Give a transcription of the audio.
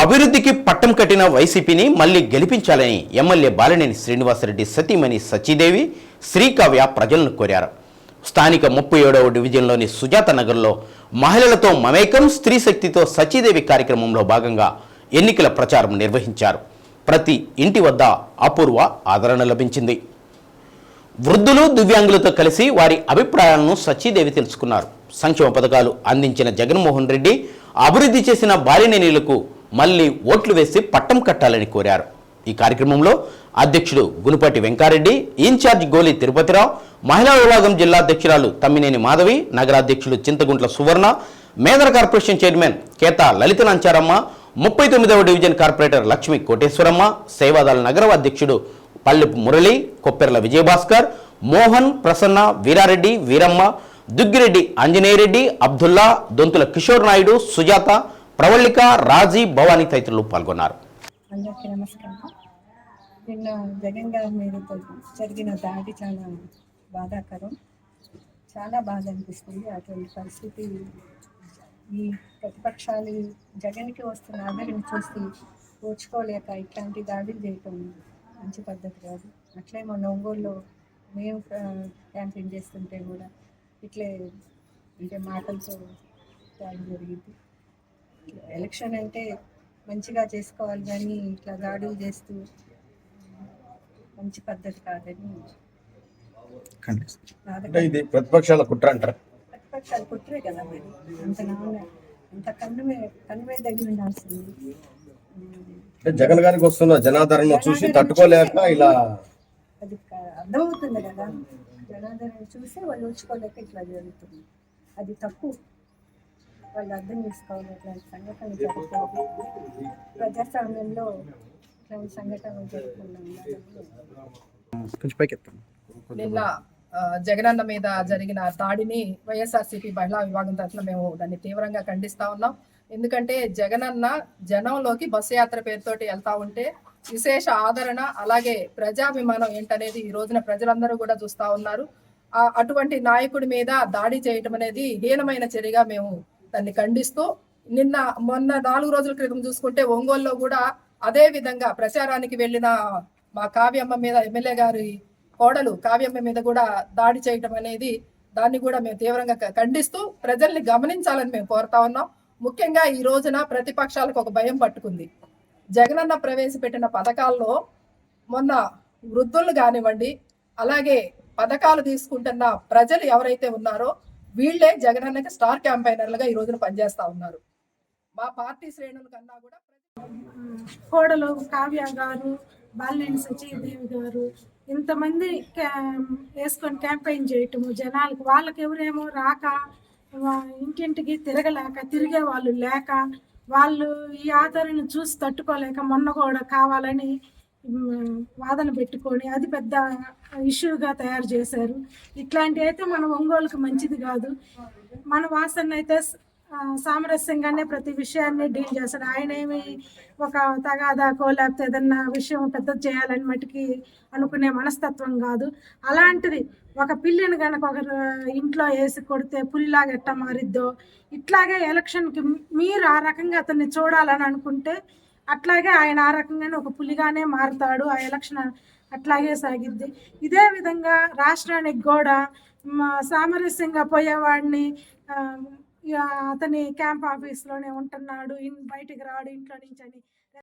అభివృద్ధికి పట్టం కట్టిన వైసీపీని మళ్ళీ గెలిపించాలని ఎమ్మెల్యే బాలినేని శ్రీనివాసరెడ్డి సతీమణి సచీదేవి శ్రీకావ్య ప్రజలను కోరారు. స్థానిక ముప్పై ఏడవ డివిజన్లోని సుజాత నగర్లో మహిళలతో మమేకం స్త్రీ శక్తితో సచీదేవి కార్యక్రమంలో భాగంగా ఎన్నికల ప్రచారం నిర్వహించారు. ప్రతి ఇంటి వద్ద అపూర్వ ఆదరణ లభించింది. వృద్ధులు దివ్యాంగులతో కలిసి వారి అభిప్రాయాలను సచీదేవి తెలుసుకున్నారు. సంక్షేమ పథకాలు అందించిన జగన్మోహన్ రెడ్డి అభివృద్ధి చేసిన బాలినేనిలకు మళ్ళీ ఓట్లు వేసి పట్టం కట్టాలని కోరారు. ఈ కార్యక్రమంలో అధ్యక్షుడు గునుపటి వెంకారెడ్డి ఇన్ఛార్జ్ గోలి తిరుపతిరావు మహిళా విభాగం జిల్లా అధ్యక్షురాలు తమ్మినేని మాధవి నగరాధ్యక్షుడు చింతగుంట్ల సువర్ణ మేదర కార్పొరేషన్ చైర్మన్ కేతా లలిత నంచారమ్మ ముప్పై తొమ్మిదవ డివిజన్ కార్పొరేటర్ లక్ష్మి కోటేశ్వరమ్మ సేవాదాల నగర అధ్యక్షుడు పల్లెపు మురళి కొప్పెర్ల విజయభాస్కర్ మోహన్ ప్రసన్న వీరారెడ్డి వీరమ్మ దుగ్గిరెడ్డి ఆంజనేయరెడ్డి అబ్దుల్లా దొంతుల కిషోర్ నాయుడు సుజాత ప్రవళిక రాజీ భవానీ తదితరులు పాల్గొన్నారు. అందరికీ నమస్కారం. నిన్న జగన్ గారి మీద జరిగిన దాడి చాలా బాధాకరం. చాలా బాధ అనిపిస్తుంది. అటువంటి పరిస్థితి ఈ ప్రతిపక్షాలు జగన్కి వస్తున్న ఆదరణ చూసి ఓర్చుకోలేక ఇట్లాంటి దాడులు చేయటం మంచి పద్ధతి కాదు. అట్లే మొన్న ఒంగోలులో మేము క్యాంపెయిన్ చేస్తుంటే కూడా ఇట్లే అంటే మాటలతో దాడి జరిగింది. ఎలక్షన్ అంటే మంచిగా చేసుకోవాలి కానీ ఇట్లా దాడులు చేస్తూ మంచి పద్ధతి కాదని అంటే ఇది ప్రతిపక్షాల కుట్ర అంటారు? ప్రతిపక్షాలు కుట్రే కదా మరి. అంత నాన్న అంత కన్ను మీద కన్ను మీద తగిలి ఉండాల్సింది. అంటే జగన్ గారికి వస్తున్న జనాదరణ చూసి తట్టుకోలేక ఇలా అది అర్థమవుతుంది కదా. జనాదరణ చూసి వాళ్ళు ఉంచుకోలేక ఇట్లా జరుగుతుంది. అది తప్పు. వాళ్ళు అర్థం చేసుకోవాలి ఇట్లాంటి సంఘటనలు జరగకూడదు ప్రజాస్వామ్యంలో ఇట్లాంటి సంఘటనలు పైకి నిన్న జగనన్న మీద జరిగిన దాడిని వైఎస్ఆర్సీపీ మహిళా విభాగం తరఫున మేము దాన్ని తీవ్రంగా ఖండిస్తా ఉన్నాం. ఎందుకంటే జగనన్న జనంలోకి బస్సు యాత్ర పేరుతోటి వెళ్తా ఉంటే విశేష ఆదరణ అలాగే ప్రజాభిమానం ఏంటనేది ఈ రోజున ప్రజలందరూ కూడా చూస్తా ఉన్నారు. అటువంటి నాయకుడి మీద దాడి చేయటం అనేది హీనమైన చర్యగా మేము దాన్ని ఖండిస్తూ నిన్న మొన్న నాలుగు రోజుల క్రితం చూసుకుంటే ఒంగోలులో కూడా అదే విధంగా ప్రచారానికి వెళ్ళిన మా కావ్యమ్మ మీద ఎమ్మెల్యే గారి కోడలు కావ్యమ్మ మీద కూడా దాడి చేయటం అనేది దాన్ని కూడా మేము తీవ్రంగా ఖండిస్తూ ప్రజల్ని గమనించాలని మేము కోరుతా ఉన్నాం. ముఖ్యంగా ఈ రోజున ప్రతిపక్షాలకు ఒక భయం పట్టుకుంది. జగనన్న ప్రవేశపెట్టిన పథకాల్లో మొన్న వృద్ధులు కానివ్వండి అలాగే పథకాలు తీసుకుంటున్న ప్రజలు ఎవరైతే ఉన్నారో వీళ్ళే జగనన్నకి స్టార్ క్యాంపైనర్లుగా ఈ రోజున పనిచేస్తా ఉన్నారు. మా పార్టీ శ్రేణుల కన్నా కూడా కోడలు కావ్య గారు బాలినేని సచీదేవి గారు ఇంతమంది క్యా- వేసుకొని క్యాంపెయిన్ చేయటము జనాలకు వాళ్ళకి ఎవరేమో రాక ఇంటింటికి తిరగలేక తిరిగే వాళ్ళు లేక వాళ్ళు ఈ ఆదరణ చూసి తట్టుకోలేక మొన్న కూడా కావాలని వాదన పెట్టుకొని అది పెద్ద ఇష్యూగా తయారు చేశారు. ఇట్లాంటివి అయితే మన ఒంగోలుకి మంచిది కాదు. మన వాసన అయితే సామరస్యంగానే ప్రతి విషయాన్ని డీల్ చేస్తాడు. ఆయన ఏమి ఒక తగాదాకో లేకపోతే ఏదన్నా విషయం పెద్దది చేయాలని మటుకి అనుకునే మనస్తత్వం కాదు. అలాంటిది ఒక పిల్లిని కనుక ఒక ఇంట్లో వేసి కొడితే పులిలాగా ఎట్ట మారిద్దో ఇట్లాగే ఎలక్షన్కి మీరు ఆ రకంగా అతన్ని చూడాలని అనుకుంటే అట్లాగే ఆయన ఆ రకంగానే ఒక పులిగానే మారుతాడు ఆ ఎలక్షన్ అట్లాగే సాగిద్ది. ఇదే విధంగా రాష్ట్రానికి కూడా సామరస్యంగా పోయేవాడిని అతని క్యాంప్ ఆఫీస్లోనే ఉంటున్నాడు ఇన్ బయటికి రాడు ఇంట్లో నుంచి అని